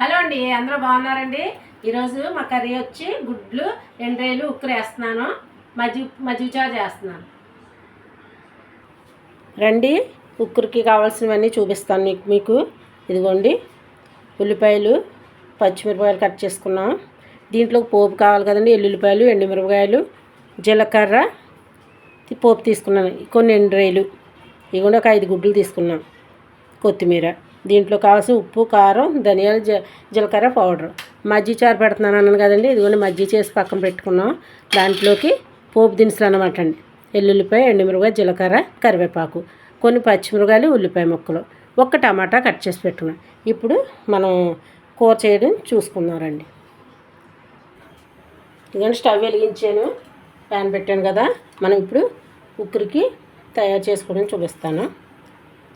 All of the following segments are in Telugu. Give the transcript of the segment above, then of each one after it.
హలో అండి అందరూ బాగున్నారండి? ఈరోజు మా కర్రీ వచ్చి గుడ్లు ఎండ్రేలు ఉక్కరేస్తున్నాను మజ్జి మజ్జిగ చేస్తున్నాను. రండి ఉక్కురికి కావాల్సినవన్నీ చూపిస్తాను మీకు మీకు. ఇదిగోండి ఉల్లిపాయలు పచ్చిమిరపకాయలు కట్ చేసుకున్నాం. దీంట్లో పోపు కావాలి కదండి ఎల్లుల్లిపాయలు ఎండుమిరపకాయలు జీలకర్ర పోపు తీసుకున్నాను. కొన్ని ఎండ్రేలు ఇవి కూడా ఒక ఐదు గుడ్లు తీసుకున్నాం. కొత్తిమీర. దీంట్లో కావాల్సిన ఉప్పు కారం ధనియాలు జ జీలకర్ర పౌడర్. మజ్జి చారు పెడుతున్నాను అన్నాను కదండి. ఇదిగోండి మజ్జి చేసి పక్కన పెట్టుకున్నాం. దాంట్లోకి పోపు దినుసులు అనమాట అండి. ఎల్లుల్లిపాయ ఎండుమిరపకాయ జీలకర్ర కరివేపాకు. కొన్ని పచ్చిమిరపకాయలు ఉల్లిపాయ ముక్కలు. ఒక్క టమాటా కట్ చేసి పెట్టుకున్నాం. ఇప్పుడు మనం కూర చేయడం చూసుకున్నారండి రండి ఇదిగోండి స్టవ్ వెలిగించాను. ప్యాన్ పెట్టాను కదా. మనం ఇప్పుడు ఉక్కురికి తయారు చేసుకోవడం చూపిస్తాను.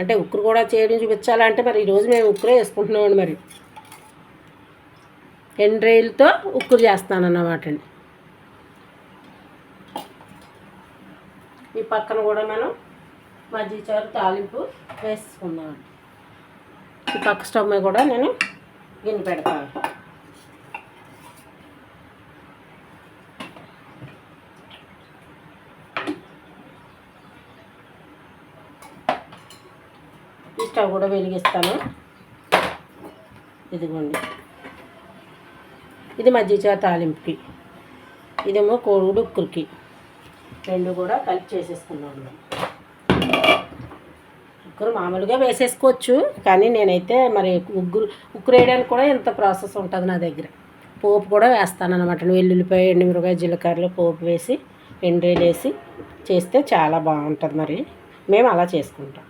అంటే ఉక్కురు కూడా చేయడం చూపించాలంటే మరి ఈరోజు మేము ఉక్కురే వేసుకుంటున్నామండి మరి. ఎండ్రాయిలతో ఉక్కురు చేస్తానన్నమాట అండి ఈ పక్కన కూడా మనం మజ్జిగ చారు తాలింపు వేసుకుందామండి. ఈ పక్క స్టవ్ మీద కూడా నేను గిన్నె పెడతాను ఈ స్టవ్ కూడా వెలిగిస్తాను. ఇదిగోండి. ఇది మజ్జిగ తాలింపుకి. ఇదేమో కోడిగుడు ఉక్కురికి. రెండు కూడా కలిపి చేసేసుకున్నాను. ఉక్కురు మామూలుగా వేసేసుకోవచ్చు కానీ నేనైతే మరి ఉగ్గురు ఉక్కురు వేయడానికి కూడా ఇంత ప్రాసెస్ ఉంటుంది నా దగ్గర. పోపు కూడా వేస్తాను అనమాట వెల్లుల్లిపాయ ఎండుమిరపకాయ జీలకర్రలు పోపు వేసి ఎండ్రేలు వేసి చేస్తే చాలా బాగుంటుంది మరి. మేము అలా చేసుకుంటాం.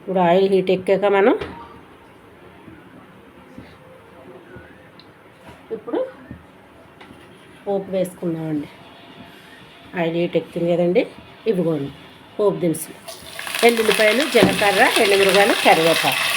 ఇప్పుడు ఆయిల్ హీట్ ఎక్కాక మనం ఇప్పుడు పోపు వేసుకుందామండి. ఆయిల్ హీట్ ఎక్కుతుంది కదండి ఇవిగోండి పోపు దినుసులు. ఎల్లుల్లిపాయలు జీలకర్ర ఎండుమిరగాయలు కరివేపాకు.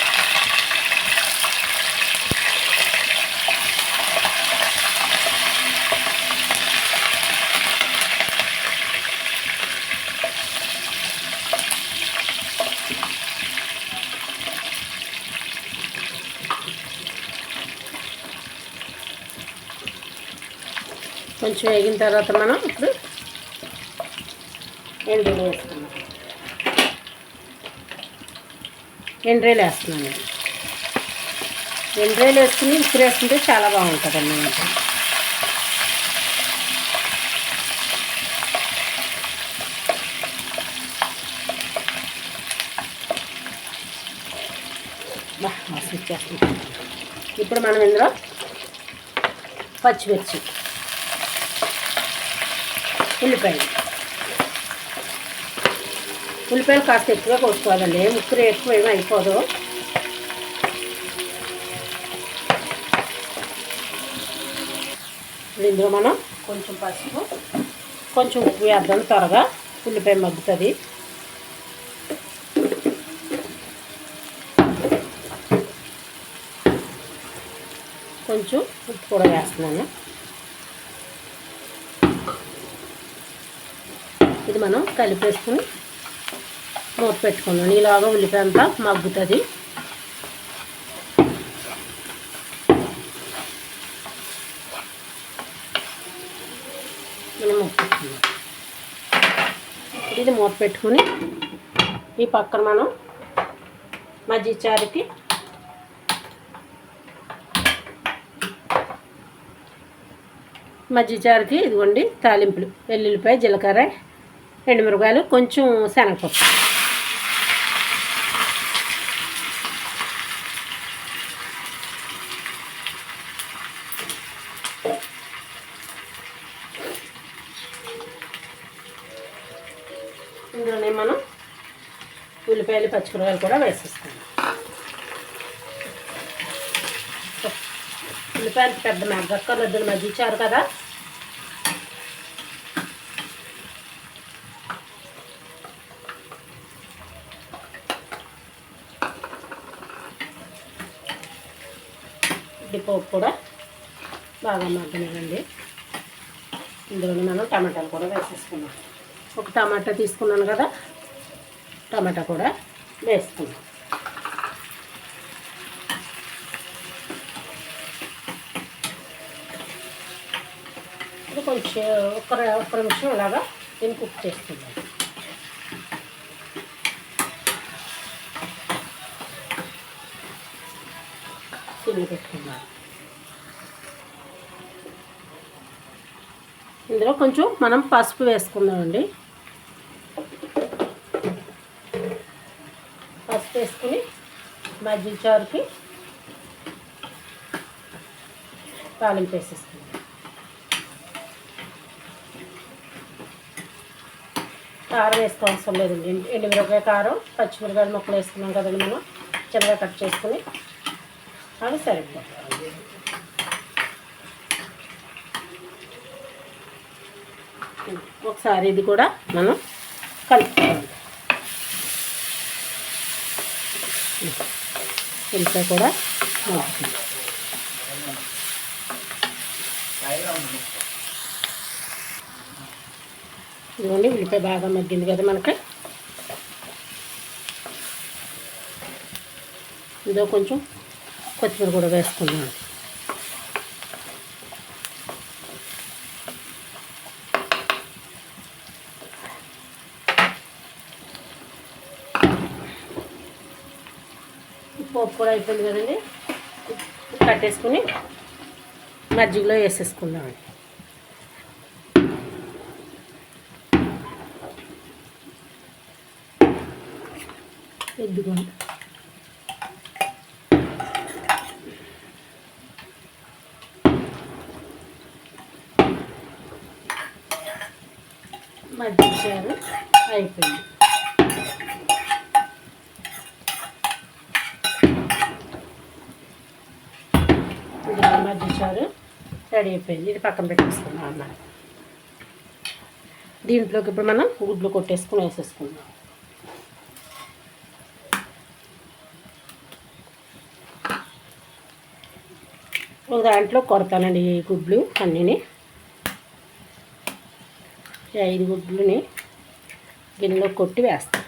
కొంచెం వేగిన తర్వాత మనం ఇప్పుడు ఎండ్రీలు వేసుకున్నాం ఎండ్రీలు వేస్తున్నాను ఎండ్రీలు వేసుకుని ఇప్పుడు వేసుకుంటే చాలా బాగుంటుంది అన్నమాట. ఇప్పుడు మనం ఇందులో పచ్చిమిర్చి ఉల్లిపాయలు. ఉల్లిపాయలు కాస్త ఎక్కువ కోసుకోవాలండి. ముక్కురు ఎక్కువ ఏమీ అయిపోదు. ఇప్పుడు ఇందులో మనం కొంచెం పసుపు కొంచెం ఉప్పు వేద్దాం త్వరగా. ఉల్లిపాయ మగ్గుతుంది. కొంచెం ఉప్పు కూడా వేస్తున్నాను. మనం కలిపేసుకుని మూత పెట్టుకుందాం. ఈలాగా ఉల్లిపాయ అంతా మగ్గుతుంది. మనం మూత ఇది మూత పెట్టుకుని ఈ పక్కన మనం మజ్జిగ చారుకి ఇదిగోండి తాలింపులు వెల్లుల్లిపాయ జీలకర్ర ఎండుమిరపకాయలు కొంచెం శనగపప్పు. ఇందులోనే మనం ఉల్లిపాయలు పచ్చిమిరపకాయలు కూడా వేసేస్తాం ఉల్లిపాయలు పెద్ద మెగ్గక్కర్లు ఇద్దరు మధ్య ఇచ్చారు కదా? పోపు కూడా బాగా మగ్గనివ్వండి. ఇందులో మనం టమాటాలు కూడా వేసేసుకున్నాం ఒక టమాటా తీసుకున్నాను కదా టమాటా కూడా వేసుకున్నాం ఇప్పుడు కొంచెం ఒక ఒక్క నిమిషం ఇలాగా దీన్ని కుక్ చేసుకుందాం సిమ్లో ఇందులో కొంచెం మనం పసుపు వేసుకుందామండి. పసుపు వేసుకుని మజ్జిగ చారుకి తాలింపు వేసేసుకుందాం. కారం వేసుకోవాల్సిన లేదండి. ఎండు ఎండుమిరపకాయ కారం పచ్చిమిరపకాయలు ముక్కలు వేసుకున్నాం కదండి మనం. చిన్నగా కట్ చేసుకుని అవి సరిపోతుంది ఒకసారి ఇది కూడా మనం కలుపుకోవాలి. ఉల్లిపాయ కూడా మగ్గుతుంది. ఇదిగోండి ఉల్లిపాయ బాగా మగ్గింది కదా మనకి. ఇదో కొంచెం కొత్తిమీర కూడా వేసుకుందాం పోపు కూడా అయిపోయింది కదండి. కట్టేసుకుని మజ్జిగలో వేసేసుకుందామండి ఎద్దుకోండి మగ్గించారు. అయిపోయింది. ఇది రెడీ అయిపోయింది. ఇది పక్కన పెట్టేసుకుందాం అన్నమాట దీంట్లోకి ఇప్పుడు మనం గుడ్లు కొట్టేసుకుని వేసేసుకుందాం. ఒక దాంట్లో కొడతానండి ఈ గుడ్లు అన్నీ ఈ ఐదు గుడ్లని గిన్నెలో కొట్టి వేస్తాం.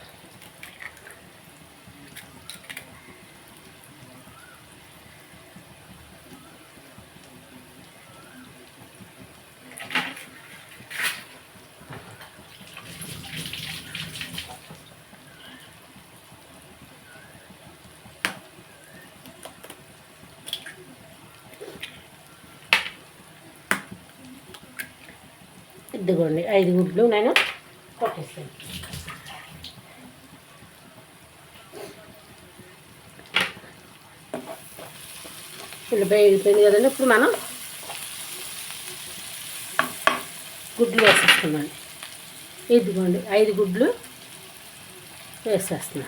ఇదిగోండి ఐదు గుడ్లు నేను కొట్టేస్తాను. ఉల్లిపాయ వెళ్ళిపోయింది కదండి ఇప్పుడు మనం గుడ్లు వేసేస్తున్నాం ఇదిగోండి ఐదు గుడ్లు వేసేస్తున్నా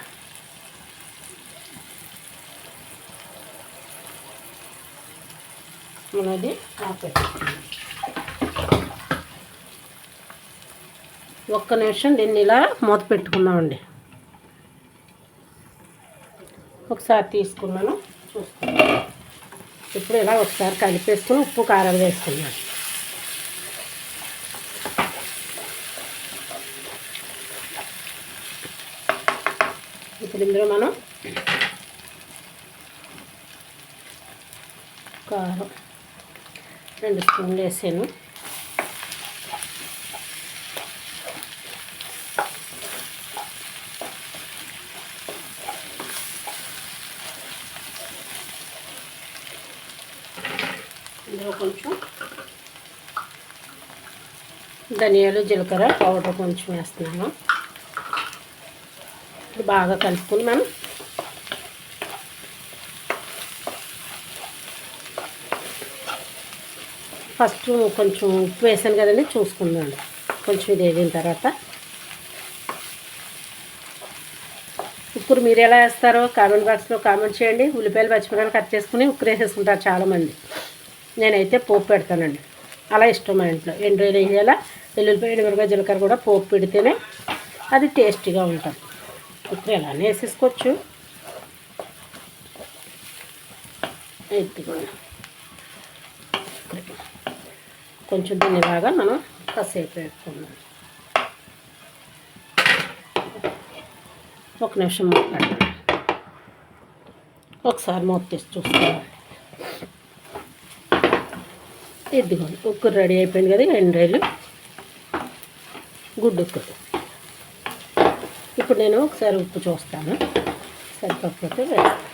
మనది ఆపేస్తున్నాను. ఒక్క నిమిషం దీన్ని ఇలా మూత పెట్టుకుందామండి. ఒకసారి తీసుకున్నాను చూసుకున్నాను. ఇప్పుడు ఇలా ఒకసారి కలిపేసుకుని ఉప్పు కారం వేసుకున్నాను. ఇప్పుడు ఇందులో మనం కారం రెండు స్పూన్లు వేసాను ఇందులో కొంచెం ధనియాలు జీలకర్ర పౌడర్ కొంచెం వేస్తున్నాను. ఇది బాగా కలుపుకుని మనం ఫస్ట్ కొంచెం ఉప్పు వేసాను కదండి చూసుకుందాం. కొంచెం ఇది వేగిన తర్వాత ఉక్కురు మీరు ఎలా వేస్తారో కామెంట్ బాక్స్లో కామెంట్ చేయండి. ఉల్లిపాయలు పచ్చిమిరపకాయలు కట్ చేసుకుని ఉక్కురు వేసేసుకుంటారు చాలామంది. నేనైతే పోపు పెడతానండి. అలా ఇష్టం మా ఇంట్లో. ఎండు రోజులు వేయాలా? వెల్లుల్లిపాయ ఎండుమిరపకాయ జీలకర్ర కూడా పోపు పెడితేనే అది టేస్టీగా ఉంటుంది ఇప్పుడు ఎలానే వేసేసుకోవచ్చు. కొంచెం దీన్ని మనం కాసేపు వేసుకుందాం ఒక నిమిషం మాట్లాడండి ఒకసారి మూత తీసి చూసుకోవాలి. ఇదిగోండి ఉక్కు రెడీ అయిపోయింది కదా ఎండ్రాయిలు గుడ్డు ఉక్కు ఇప్పుడు నేను ఒకసారి ఉప్పు చూస్తాను. సరిపోకపోతే వేస్తాను.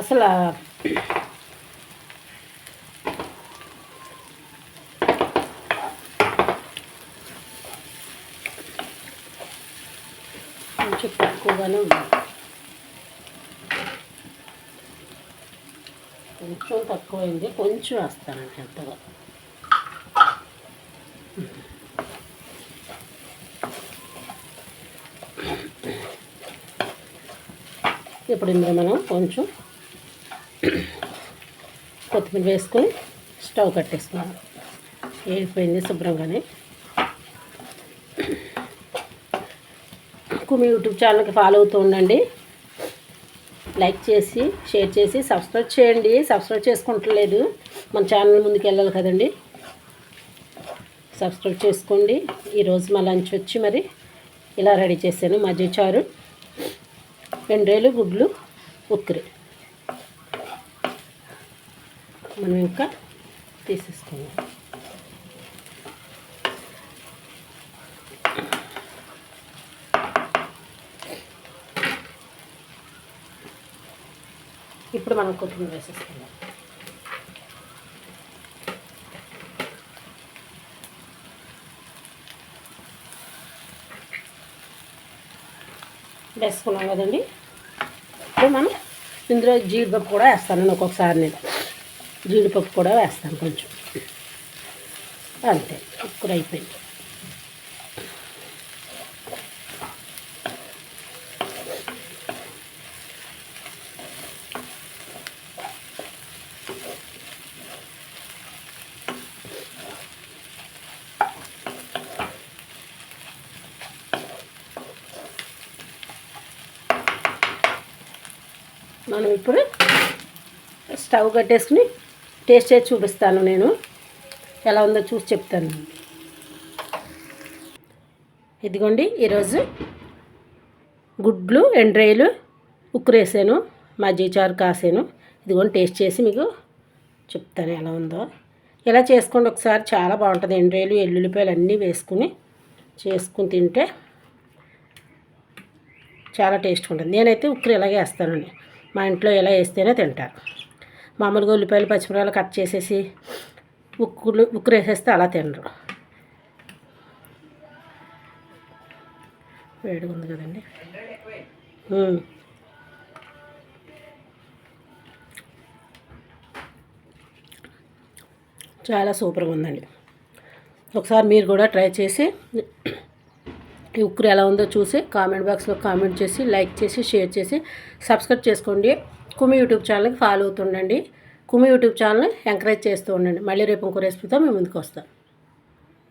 అసలు కొంచెం తక్కువగానే ఉంది కొంచెం తక్కువైంది కొంచెం వేస్తానండి ఎంతగా ఇప్పుడు ఇందులో మనం కొంచెం కొత్తిమీర వేసుకొని స్టవ్ కట్టేసుకున్నాం వేడిపోయింది శుభ్రంగానే. కుమి యూట్యూబ్ ఛానల్కి ఫాలో అవుతూ ఉండండి. లైక్ చేసి షేర్ చేసి సబ్స్క్రైబ్ చేయండి. సబ్స్క్రైబ్ చేసుకుంటలేదు. మన ఛానల్ ముందుకు వెళ్ళాలి కదండి. సబ్స్క్రైబ్ చేసుకోండి. ఈరోజు మా లంచ్ వచ్చి మరి ఇలా రెడీ చేశాను. మజ్జి చారు ఎండ్రేలు గుడ్లు ఉక్కిరి. మనం ఇంకా తీసేసుకుందాం. ఇప్పుడు మనం కొత్తిమీర వేసేసుకుందాం. వేసుకున్నాం కదండి. ఇప్పుడు మనం ఇందులో జీడిపప్పు కూడా వేస్తాను నేను ఒక్కొక్కసారి నేను. జీడిపప్పు కూడా వేస్తాను కొంచెం. అంతే ఇప్పుడు అయిపోయింది. మనం ఇప్పుడు స్టవ్ కట్టేసుకుని టేస్ట్ చేసి చూపిస్తాను నేను. ఎలా ఉందో చూసి చెప్తాను. ఇదిగోండి ఈరోజు గుడ్లు ఎండ్రాయిలు ఉక్కురేసాను మజ్జిగ చారు కాసాను. ఇదిగోండి టేస్ట్ చేసి మీకు చెప్తాను ఎలా ఉందో. ఇలా చేసుకోండి ఒకసారి చాలా బాగుంటుంది. ఎండ్రాయిలు ఎల్లుల్లిపాయలు అన్నీ వేసుకుని చేసుకుని తింటే చాలా టేస్ట్ ఉంటుంది. నేనైతే ఉక్కురు ఇలాగే వేస్తానండి. మా ఇంట్లో ఎలా వేస్తేనే తింటారు. మామూలుగా ఉల్లిపాయలు పచ్చిమిరపాయలు కట్ చేసేసి ఉక్కులు ఉక్కులు వేసేస్తే అలా తినరు. వేడిగా ఉంది కదండి. చాలా సూపర్గా ఉందండి. ఒకసారి మీరు కూడా ట్రై చేసి ఉక్కురు ఎలా ఉందో చూసి కామెంట్ బాక్స్లో కామెంట్ చేసి లైక్ చేసి షేర్ చేసి సబ్స్క్రైబ్ చేసుకోండి. కుమి యూట్యూబ్ ఛానల్కి ఫాలో అవుతుండండి. కుమి యూట్యూబ్ ఛానల్ ఎంకరేజ్ చేస్తూ ఉండండి. మళ్ళీ రేపు ఇంకో రెసిపీతో మేము ముందుకు వస్తాం.